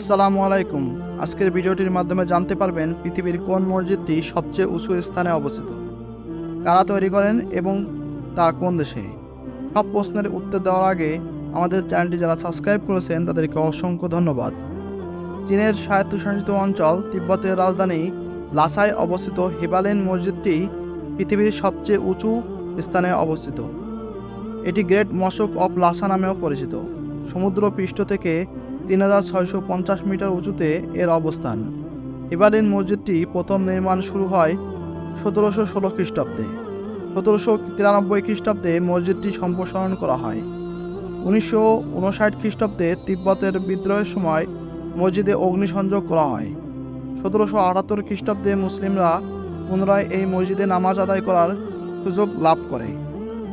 আসসালামু আলাইকুম। আজকের ভিডিওটির মাধ্যমে জানতে পারবেন পৃথিবীর কোন মসজিদটি সবচেয়ে উঁচু স্থানে অবস্থিত, কারা তৈরি করেন এবং তা কোন দেশে? সব প্রশ্নের উত্তর দেওয়ার আগে আমাদের চ্যানেলটি যারা সাবস্ক্রাইব করেছেন তাদেরকে অসংখ্য ধন্যবাদ। চীনের স্বায়ত্তশাসিত অঞ্চল তিব্বতের রাজধানী লাসায় অবস্থিত হিমালয়ান মসজিদটি পৃথিবীর সবচেয়ে উঁচু স্থানে অবস্থিত। এটি গ্রেট মশক অফ লাসা নামেও পরিচিত। সমুদ্র পৃষ্ঠ থেকে তিন হাজার ছয়শো পঞ্চাশ মিটার উঁচুতে এর অবস্থান। হিমালয়ান মসজিদটি প্রথম নির্মাণ শুরু হয় সতেরোশো ষোলো খ্রিস্টাব্দে। সতেরোশো তিরানব্বই খ্রিস্টাব্দে মসজিদটি সম্প্রসারণ করা হয়। উনিশশো উনষাট খ্রিস্টাব্দে তিব্বতের বিদ্রোহের সময় মসজিদে অগ্নিসংযোগ করা হয়। সতেরোশো আটাত্তর খ্রিস্টাব্দে মুসলিমরা পুনরায় এই মসজিদে নামাজ আদায় করার সুযোগ লাভ করে।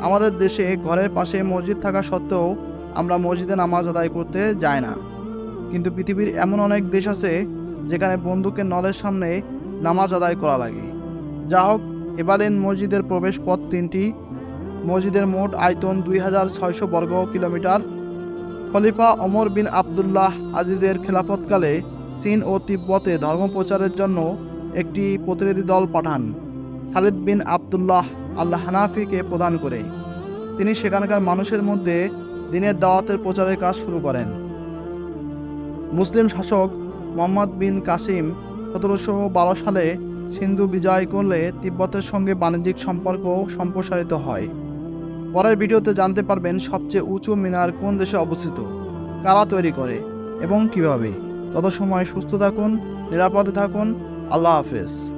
আমাদের দেশে ঘরের পাশে মসজিদ থাকা সত্ত্বেও আমরা মসজিদে নামাজ আদায় করতে যাই না। কিন্তু পৃথিবীর এমন অনেক দেশ আছে যেখানে বন্দুকের নলের সামনে নামাজ আদায় করা লাগে। যা হোক এবারেন মসজিদের প্রবেশ পথ তিনটি। মসজিদের মোট আয়তন দুই হাজার ছয়শো বর্গ কিলোমিটার। খলিফা অমর বিন আবদুল্লাহ আজিজের খেলাফতকালে চীন ও তিব্বতে ধর্ম প্রচারের জন্য একটি প্রতিনিধি দল পাঠান, সালিদ বিন আবদুল্লাহ আল্লাহ হানাফিকে প্রদান করে। তিনি সেখানকার মানুষের মধ্যে দিনের দাওয়াতের প্রচারের কাজ শুরু করেন। মুসলিম শাসক মোহাম্মদ বিন কাসিম সতেরোশো বারো সালে সিন্ধু বিজয় করলে তিব্বতের সঙ্গে বাণিজ্যিক সম্পর্ক সম্প্রসারিত হয়। পরের ভিডিওতে জানতে পারবেন সবচেয়ে উঁচু মিনার কোন দেশে অবস্থিত, কারা তৈরি করে এবং কীভাবে। তত সময় সুস্থ থাকুন, নিরাপদে থাকুন, আল্লাহ হাফেজ।